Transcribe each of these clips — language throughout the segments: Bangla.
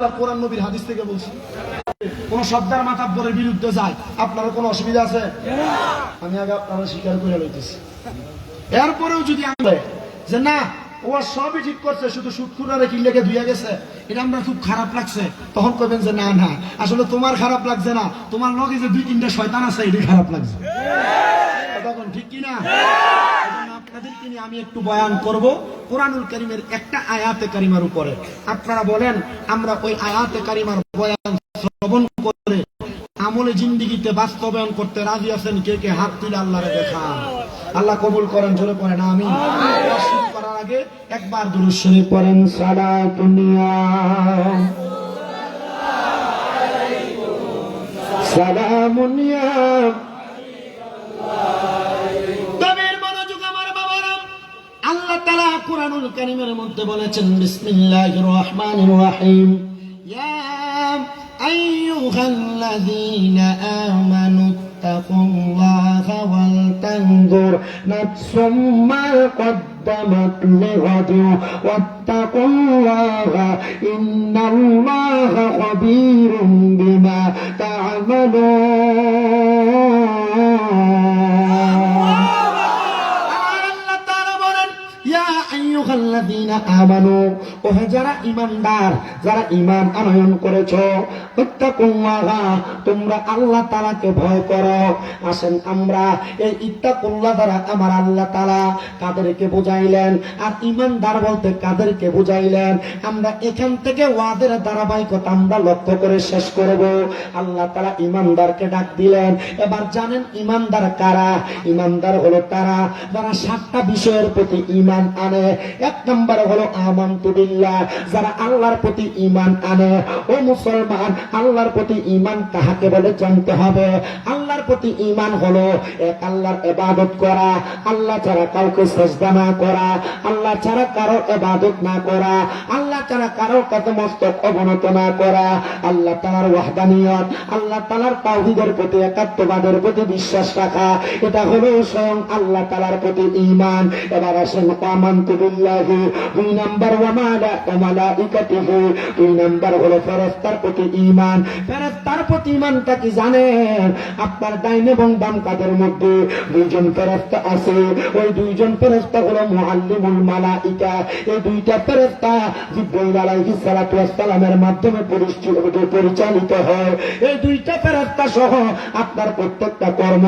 কোরআন নবীর হাদিস থেকে বলছি, কোন সর্দার মাতাব্বরের বিরুদ্ধে যায় আপনার অসুবিধা আছে? আমি আগে আপনারা স্বীকার করে লইতেছি। এরপরেও যদি আমরা যে না, ও সবই ঠিক করছে, শুধু সুৎখুরা রেখে লেগে ধুয়ে গেছে, এটা আমরা খুব খারাপ লাগছে। তখন কবেন যে না না, আসলে তোমার খারাপ লাগছে না, তোমার লগে যে দুই তিনটা শয়তান আছে, এটাই খারাপ লাগছে। তখন ঠিক কিনা? আপনাদেরকে নিয়ে আমি একটু বয়ান করব। কোরআনুল করিমের একটা আয়াতে উপরে। আপনারা বলেন, আমরা ওই আয়াতে বয়ান শ্রবণ করে আমলে জিন্দিগিতে বাস্তবায়ন করতে রাজি আছেন কে কে? হাত তুলে আল্লাহরে দেখান। আল্লাহ কবুল করেন, জোরে পড়েন আমি করার আগে একবার দুরুদ শরীফ পড়েন সারা দুনিয়া সালামুনিয়া আল্লাহ তাআলা কোরআনুল কারীমের মধ্যে বলেছেন বিসমিল্লাহির রহমানির রহিম ইয়া আইয়ুহাল্লাযীনা আমানু তাকুল্লাহা ওয়াল তানজুর নাফসুম মা قدمت لغد واتقوا الله إن الله خبير بما تعملون আইয়ুহাল্লাযীনা আমরা কাদেরকে বুঝাইলেন, আর ঈমানদার বলতে কাদেরকে বুঝাইলেন, আমরা এখান থেকে ওয়াদের ধারাবাহিকতা আমরা লক্ষ্য করে শেষ করব। আল্লাহ তাআলা ঈমানদারকে ডাক দিলেন, এবার জানেন ঈমানদার কারা? ঈমানদার হলো তারা, যারা সাতটা বিষয়ের প্রতি ঈমান আনে এক নম্বর হলো আমানতু বিল্লাহ যারা আল্লাহর প্রতি ঈমান আনে। ও মুসলমান, আল্লাহর প্রতি ঈমান কাহাকে বলে জানতে হবে। আল্লাহর প্রতি ঈমান হলো এক আল্লাহর ইবাদত করা, আল্লাহ ছাড়া কাউকে সেজদা না করা, আল্লাহ ছাড়া কারও ইবাদত না করা, আল্লাহ ছাড়া কারও কাছে মস্তক অবনত না করা। আল্লাহ তাআলার ওয়াহদানিয়ত, আল্লাহ তাআলার তাওহীদের প্রতি, একাত্মবাদের প্রতি বিশ্বাস রাখা, এটা হলো স্বয়ং আল্লাহ তাআলার প্রতি ঈমান। এবার আসেন আমানতু বিল্লাহি দুই নাম্বার ওয়া মালা ওয়া মালাইকাতিহি, দুই নাম্বার হলো ফেরেশতার প্রতি ঈমান। ফেরেশতার প্রতি ঈমানটা কি জানেন? আপনার ডাইন এবং বাম কাদের মধ্যে দুইজন ফেরেশতা আছে। ওই দুইজন ফেরেশতা হলো মুআল্লিমুল মালাইকা। এই দুইটা ফেরেশতা জিব্রাইল আলাইহিস সালাতু ওয়াস মাধ্যমে পরিচালিত হয়। এই দুইটা ফেরেশতা সহ আপনার প্রত্যেকটা কর্ম,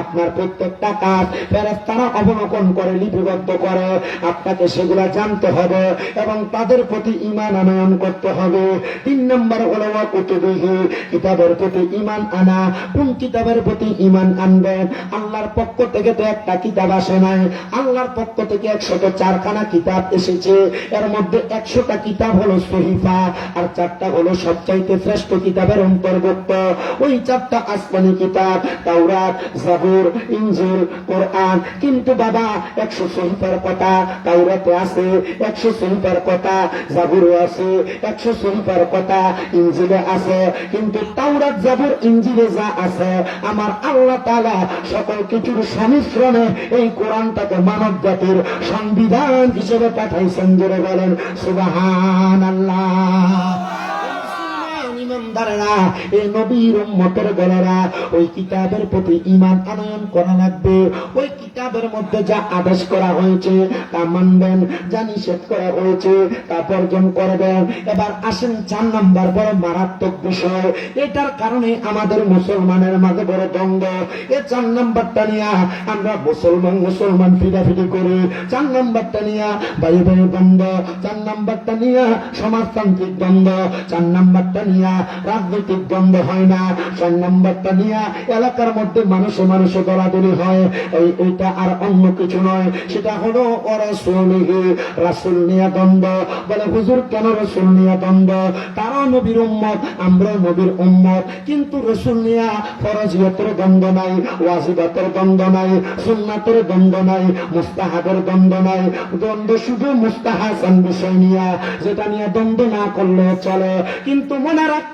আপনার প্রত্যেকটা কাজ ফেরেশতারা অবলোকন করে, লিপিবদ্ধ করে। আপনাকে সেগুলা জানতে হবে এবং তাদের প্রতি ঈমান আনয়ন করতে হবে। তিন নম্বর হলো কুতুবিহি, কিতাবের প্রতি ঈমান আনা, কোন কিতাবের প্রতি ঈমান আনবেন আল্লাহর পক্ষ থেকে তো একটা কিতাব আসে নাই। আল্লাহর পক্ষ থেকে একশত চারখানা কিতাব এসেছে। এর মধ্যে একশোটা কিতাব হলো সহিফা, আর চারটা হলো সবচাইতে শ্রেষ্ঠ কিতাবের অন্তর্ভুক্ত। ওই চারটা আসমানি কিতাব, তাওরাত, জাবুর, ইনজিল, কোরআন। কিন্তু বাবা, একশো সহিফার কথা, তাওরাতে আছে, একশো শিল্পের কথা জাবুরও আছে, একশো শিল্পের কথা ইঞ্জিনে আছে, কিন্তু তাওরাত জাবুর ইঞ্জিনে যা আছে, আমার আল্লাহ তালা সকল কিছুর সংমিশ্রণে এই কোরআনটাকে মানব জাতির সংবিধান হিসেবে পাঠাইছেন। জোরে বলেন সুবাহান ইমানদারেরা নবীর উম্মতের ওই কিতাবের প্রতি ঈমান আনয়ন করা লাগবে ওই কিতাবের মধ্যে যা আদেশ করা হয়েছে, তা মানবেন, যা নিষেধ করা হয়েছে, তা বর্জন করবেন। এবার আসেন চার নাম্বার বড় মারাত্মক বিষয়। এটার কারণে আমাদের মুসলমানের মাঝে বড় দ্বন্দ্ব। এ চার নাম্বারটা নিয়ে আমরা মুসলমান মুসলমান ফিরাফিরি করি চার নাম্বারটা নিয়ে বায়ু বায়ু দ্বন্দ্ব, চার নাম্বারটা নিয়ে সমাজতান্ত্রিক দ্বন্দ্ব, চার নাম্বারটা নিয়ে রাজনৈতিক দ্বন্দ্ব হয় না চার নাম্বারটা নিয়ে এলাকার মধ্যে মানুষে মানুষে দলাদলি হয়। এই এটা আর অন্য কিছু নয়। সেটা হলো অরসুলিহি রাসুল নিয়ে দ্বন্দ্ব। বলে, হুজুর, কেন রসুল নিয়ে দ্বন্দ্ব? তারাও নবীর উম্মত, আমরাও নবীর উম্মত। কিন্তু রসুল নিয়া ফরজিয়তের দ্বন্দ্ব নাই, ওয়াজিবতের দ্বন্দ্ব নাই, সুন্নাতের দ্বন্দ্ব নাই, মুস্তাহাবের দ্বন্দ্ব নাই। দ্বন্দ্ব শুধু মুস্তাহাসান বিষয় নিয়ে, যেটা নিয়ে দ্বন্দ্ব না করলে চলে। কিন্তু মনে রাখতে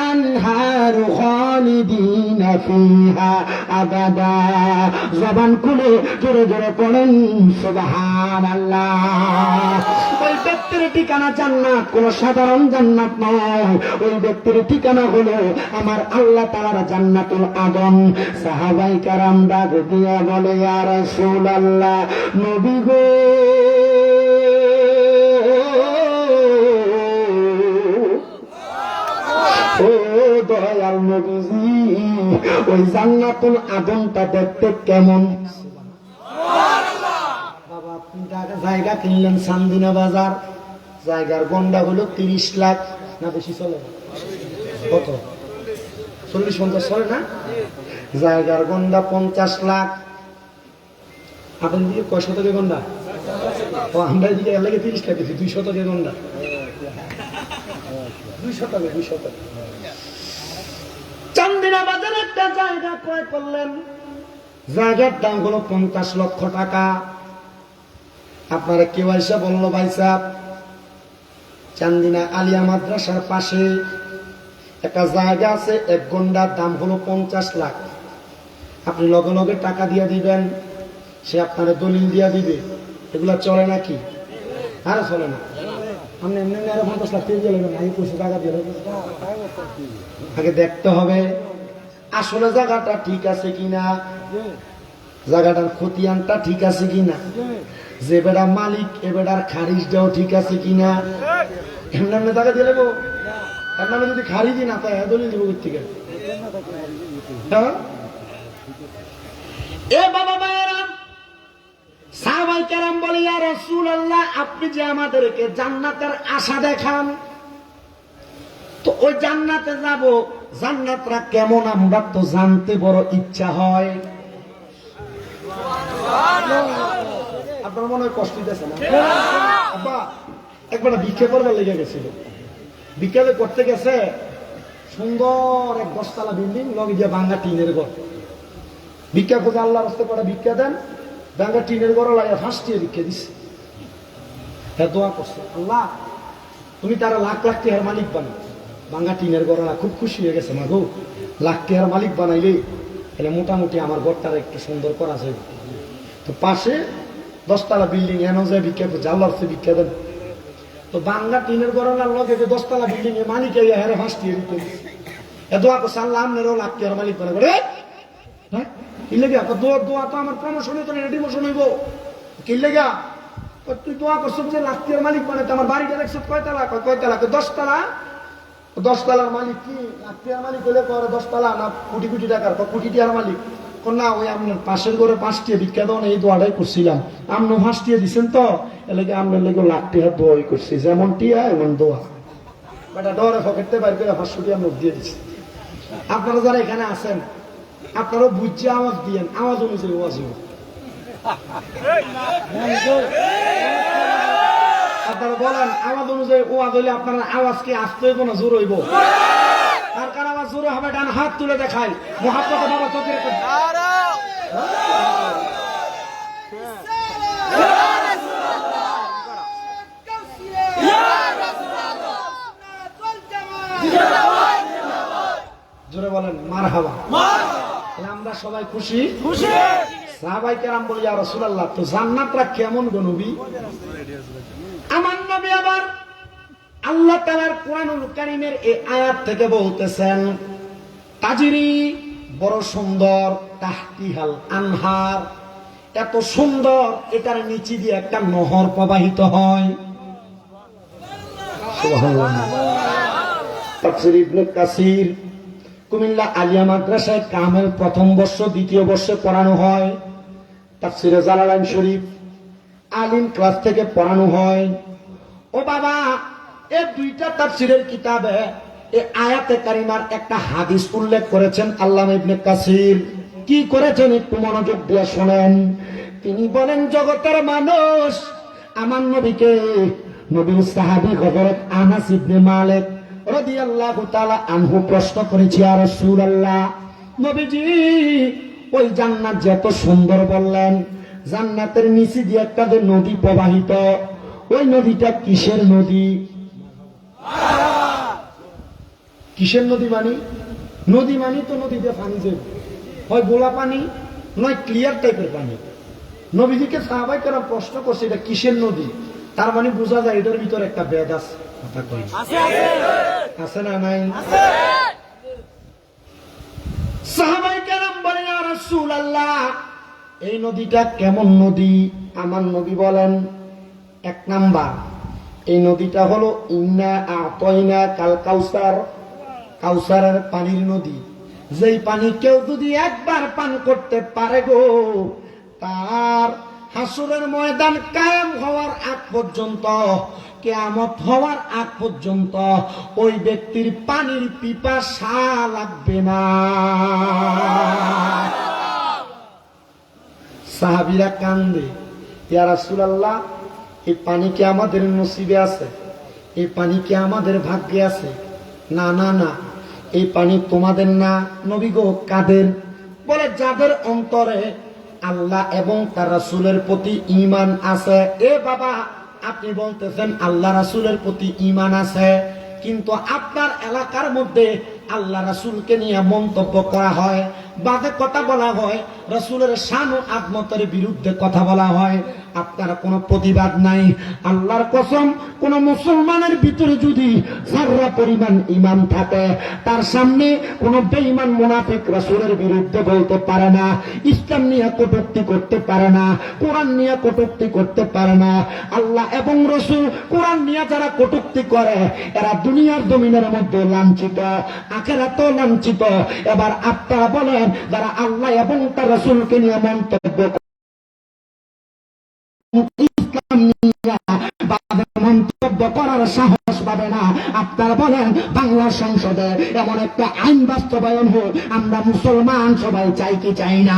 আনহার খালিদিনা ফিহা আবাদা জবান খুলে জোরে জোরে পড়েন সুবহান ওই ব্যক্তির ঠিকানা জান্নাত, কোন সাধারণ জান্নাত নয়। ওই ব্যক্তির ঠিকানা হলো আমার আল্লাহ তালার জান্নাতুল আদম। সাহাবাই কারাম ডাক দিয়া বলে আর রাসূল আল্লাহ নবী গো নবীজি ওই জান্নাতুল আদমটা দেখতে কেমন? বাবা, আপনি জায়গা কিনলেন সান্দিনা বাজার, জায়গার গন্ডা হলো তিরিশ লাখ, না বেশি চলে? কত? চল্লিশ পঞ্চাশ চলে না? জায়গার গন্ডা পঞ্চাশ লাখ। আপনার দিকে কয় শতকে গন্ডা? ও, আমরা এদিকে এলাকে তিরিশ লাখ দিচ্ছি দুই শতকে গন্ডা। দুই শতকে দুই শতকে। চান্দিনা একটা জায়গা ক্রয় করলেন। জায়গার দাম হলো পঞ্চাশ লক্ষ টাকা। আপনারা কেউ এসে বলল, ভাই সাহেব, চান্দিনা আলিয়া মাদ্রাসার পাশে একটা জায়গা আছে, এক গন্ডার দাম হলো পঞ্চাশ লাখ। আপনি লগে লগে টাকা দিয়ে দিবেন, সে আপনারা দলিল দিয়া দিবে। এগুলা চলে নাকি? আর চলে না। আপনি এমনি আরও পঞ্চাশ লাখ টাকা দিয়ে আগে দেখতে হবে। আসলে জায়গাটা ঠিক আছে কিনা? জায়গাটার খতিয়ানটা ঠিক আছে কিনা? যে বেড়া মালিক, এ বেড়ার খারিজটাও ঠিক আছে কিনা? এমনি এমনি টাকা দিয়ে দেবো আমি যদি খারিজই না তাই দলিল দিব থেকে হ্যাঁ? এ বাবা মায়েরাম, সাহাবাই বলে, ইয়া রাসূলুল্লাহ, আপনি যে আমাদেরকে জান্নাতের আশা দেখান, তো ওই জান্নাতে যাব জান্নাতরা কেমন আমরা তো জানতে বড় ইচ্ছা হয়। আপনার মনে হয় কষ্ট লেগে গেছিল। যে করতে গেছে সুন্দর এক দশতলা বিল্ডিং, লগে দিয়ে ভাঙ্গা টিনের ঘর। ভিক্ষা খোঁজে আল্লাহ রাস্তা করে ভিক্ষা দেন, ভাঙ্গা টিনের ঘর লাগে ফার্স্ট ফাঁসটিয়ে ভিক্ষা দিচ্ছে হ্যাঁ দোয়া করছে, আল্লাহ, তুমি তারা লাখ লাখ টাকার মালিক বানাও। ভাঙ্গা টিনের গড়ালা খুব খুশি হয়ে গেছে মা গো লাখ টাকার মালিক বানাইলে তাহলে মোটামুটি আমার ঘরটার একটু সুন্দর করা যায়। তো পাশে দশতলা বিল্ডিং, এন যায় করছে আল্লাহর সে দেন। তো বাংলা টিনের গড়ালার লগে যে দশতলা বিল্ডিং এ মালিক হেরে ফাঁসটিয়ে দিতে। এ দোয়া করছে, আল্লাহ আমনেরও লাখ টাকার মালিক বানাবে রে হ্যাঁ কি লেগে? দোয়া দোয়া তো আমার প্রমোশন হইতো না ডিমোশন হইব। কি লেগা? কই তুই দোয়া করছ যে লাখ টাকার মালিক বানাইতে, আমার বাড়িটা দেখছ কয়তলা? কয় কয়তলা? কয়, দশতলা? দশতলার মালিক কি? টাকার মালিক হলে পরে দশতলা না কোটি কোটি টাকার? কোটি টাকার মালিক? না, ওই আপনার পাশের ঘরে ভিক্ষা দেওয়া এই দোয়াটাই করছিলাম। আপনি পাঁচটিয়ে দিছেন তো? এলাকা আপনার লেগে লাখ টাকা দোয়াই করছি। যেমন টিয়া, এমন দোয়া। বেটা, ডরে ফকেটতে বাইর করে পাঁচশো টিয়া দিয়ে দিচ্ছে আপনারা যারা এখানে আছেন আপনারাও বুঝছে আওয়াজ দিয়েন। আওয়াজ অনুযায়ী ওয়াজ। আপনারা বলেন, আওয়াজ অনুযায়ী ওয়াজ হইলে আপনার আওয়াজ কি আসতে হইব না জোর হইব? আর কার আওয়াজ জোরে হবে, ডান হাত তুলে দেখাই। মহাপ্রত বাবা, চোখের জোরে বলেন মার হাওয়া আমরা সবাই খুশি? খুশি। সাহাবাই কেরাম বলি আর রসুলাল্লাহ, তো জান্নাতরা কেমন গো আমার নবী আবার আল্লাহ তালার কোরআনুল কারিমের এই আয়াত থেকে বলতেছেন, তাজিরি বড় সুন্দর, তাহতিহাল আনহার। এত সুন্দর, এটার নিচে দিয়ে একটা নহর প্রবাহিত হয়। তাফসীর ইবনে কাসির কুমিল্লা আলিয়া মাদ্রাসায় কামেল প্রথম বর্ষ, দ্বিতীয় বর্ষে পড়ানো হয়। তাফসিরে জালালাইন শরীফ, আলিম ক্লাস থেকে পড়ানো হয়। ও বাবা এই দুইটা তাফসিরের কিতাবে এই আয়াতে কারিমার একটা হাদিস উল্লেখ করেছেন আল্লাহ ইবনে কাসির। কি করেছেন একটু মনোযোগ দিয়ে শোনেন। তিনি বলেন, জগতের মানুষ, আমার নবীকে নবীর সাহাবী হযরত আনাস ইবনে মালিক রাদিয়াল্লাহু তাআলা আনহু প্রশ্ন করেছি আর রাসূলুল্লাহ, নবীজি ওই জান্নাত যত সুন্দর বললেন জান্নাতের নিচে দিয়ে একটা যে নদী প্রবাহিত ওই নদীটা কিসের নদী? কিসের নদী মানি? নদী মানি তো নদীতে পানি যাবে হয় গোলা পানি নয় ক্লিয়ার টাইপের পানি। নবীজিকে সাহাবাই করা প্রশ্ন করছে এটা কিসের নদী? তার মানে বোঝা যায় এটার ভিতরে একটা বেদ আছে। আছে না নাই? সাহাবাই কেরাম আর রাসূলুল্লাহ, এই নদীটা কেমন নদী? আমার নবী বলেন, এক নাম্বার, এই নদীটা হলো ইন্না আতইনা কাল কাউসার, কাউসারের পানির নদী। যেই পানি কেউ যদি একবার পান করতে পারে গো, তার হাসুরের ময়দান কায়েম হওয়ার আগ পর্যন্ত, কেয়ামত হওয়ার আগ পর্যন্ত ওই ব্যক্তির পানির পিপাসা লাগবে না। সাহাবিরা কান্দে, ইয়া রাসূলুল্লাহ, এই পানি কি আমাদের নসিবে আছে? এই পানি কি আমাদের ভাগ্যে আছে? না না না, এই পানি তোমাদের না, নবী গো, কাদের? বলে, যাদের অন্তরে আল্লাহ এবং তার রাসুলের প্রতি ঈমান আছে। এ বাবা, আপনি বলতেছেন আল্লাহ রাসুলের প্রতি ঈমান আছে, কিন্তু আপনার এলাকার মধ্যে আল্লাহ রাসুলকে নিয়ে মন্তব্য করা হয় বাদে কথা বলা হয়, রাসূলের শান ও আদমতের বিরুদ্ধে কথা বলা হয়। আপনার কোনো প্রতিবাদ নাই। আল্লাহর কসম, কোন মুসলমানের ভিতরে যদি সাররা পরিমাণ ইমান থাকে, তার সামনে কোন বেঈমান মুনাফিক রাসূলের বিরুদ্ধে বলতে পারে না, ইসলাম নিয়ে কটূক্তি করতে পারে না, কোরআন নিয়ে কটূক্তি করতে পারে না। আল্লাহ এবং রসুল কোরআন নিয়ে যারা কটূক্তি করে, এরা দুনিয়ার জমিনের মধ্যে লাঞ্ছিত, আখেরাতেও লাঞ্ছিত। এবার আপনারা বলেন যারা আল্লাহ এবং তার রসুলকে নিয়ে মন্তব্য মন্তব্য করার সাহস পাবে না। আপনারা বলেন, বাংলা সংসদে এমন একটা আইন বাস্তবায়ন হোক, আমরা মুসলমান সবাই চাই কি চাই না।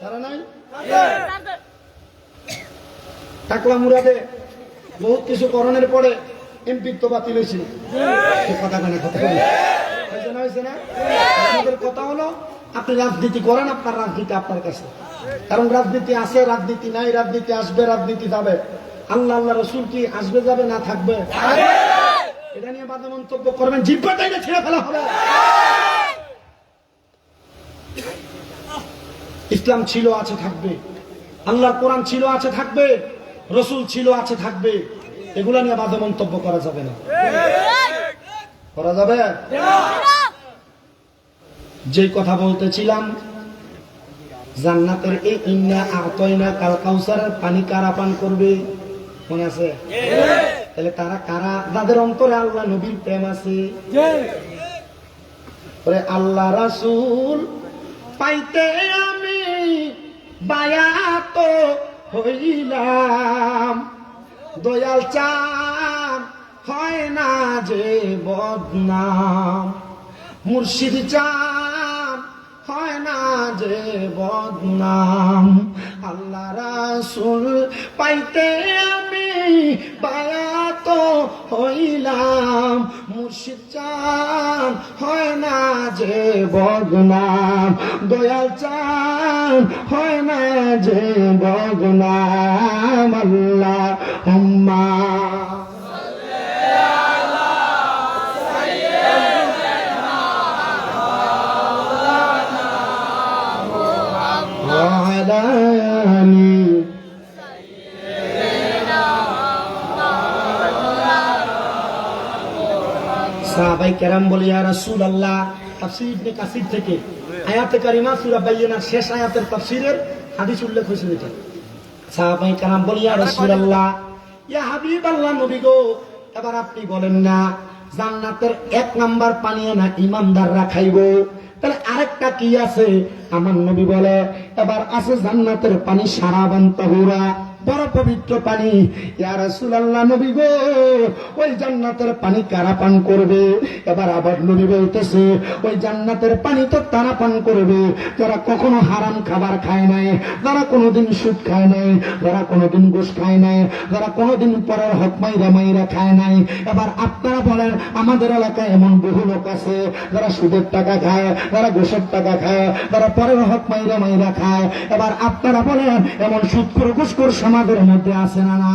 কয় নাই? টাকলা মুরাদে বহুত কিছু করণের পরে এমপি তো বাতিল হয়েছিল কথা কেন কথা হয়েছে না হয়েছে না? আমাদের কথা হলো আপনি রাজনীতি করেন আপনার রাজনীতি আপনার কাছে। কারণ রাজনীতি আছে রাজনীতি নাই রাজনীতি আসবে রাজনীতি যাবে। আল্লাহ আল্লাহ রসুল কি আসবে যাবে না থাকবে? এটা নিয়ে বাদে মন্তব্য করবেন জিব্বাটাই না ছেড়ে ফেলা হবে। ইসলাম ছিল আছে থাকবে। আল্লাহর কোরআন ছিল আছে থাকবে। রসুল ছিল আছে থাকবে। এগুলা নিয়ে বাদে মন্তব্য করা যাবে না। করা যাবে? যেই কথা বলতেছিলাম জান্নাতের এই ইন্না আতয়না কাল কাউসারের পানি কারা পান করবে? মনে আছে? তাহলে তারা কারা? তাদের অন্তরে আল্লাহ নবীর প্রেম আছে। আল্লাহ রাসূল পাইতে বায়াত হইলাম। দয়াল চান হয় না যে বদনাম। মুর্শিদ চান হয় না যে বদনাম। আল্লাহ রাসূল পাইতে আমি বায়াত হইলাম, মুর্শিদ চান হয় না যে বদনাম। দয়াল চান হয় না যে বদনাম। আল্লাহ হুম্মা কেরাম বলি তাফসীর ইবনে কাসির থেকে আয়াতে কারিমা, সূরা শেষ আয়াতের হাদিস উল্লেখ এটা আপনি বলেন, না এক নাম্বার তাহলে আরেকটা কি আছে? আমার নবী বলে, এবার আছে জান্নাতের পানি সারাবান তাহুরা। বড় পবিত্র পানি। ইয়া রাসূলুল্লাহ, নবী গো, ওই জান্নাতের পানি কারা পান করবে? এবার আবার নবী বলতেছে, ওই জান্নাতের পানি তো তারা পান করবে। যারা কখনো হারাম খাবার খায় নাই, যারা কোনোদিন সুদ খায় নাই, যারা কোনোদিন গোশ খায় নাই, যারা কোনোদিন পরের হক মাইরা মাইরা খায় নাই। এবার আপনারা বলেন, আমাদের এলাকায় এমন বহু লোক আছে, যারা সুদের টাকা খায়, যারা গোসের টাকা খায়, যারা পরের হক মাইরা মাইরা খায়। এবার আপনারা বলেন, এমন সুৎখর ঘুষখোর সমাজের মধ্যে আছে না না?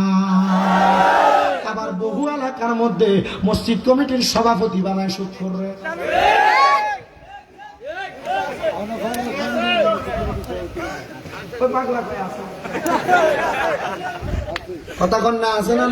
আবার বহু এলাকার মধ্যে মসজিদ কমিটির সভাপতি বানায় সুখ করবে? কথা কন্যা আছে না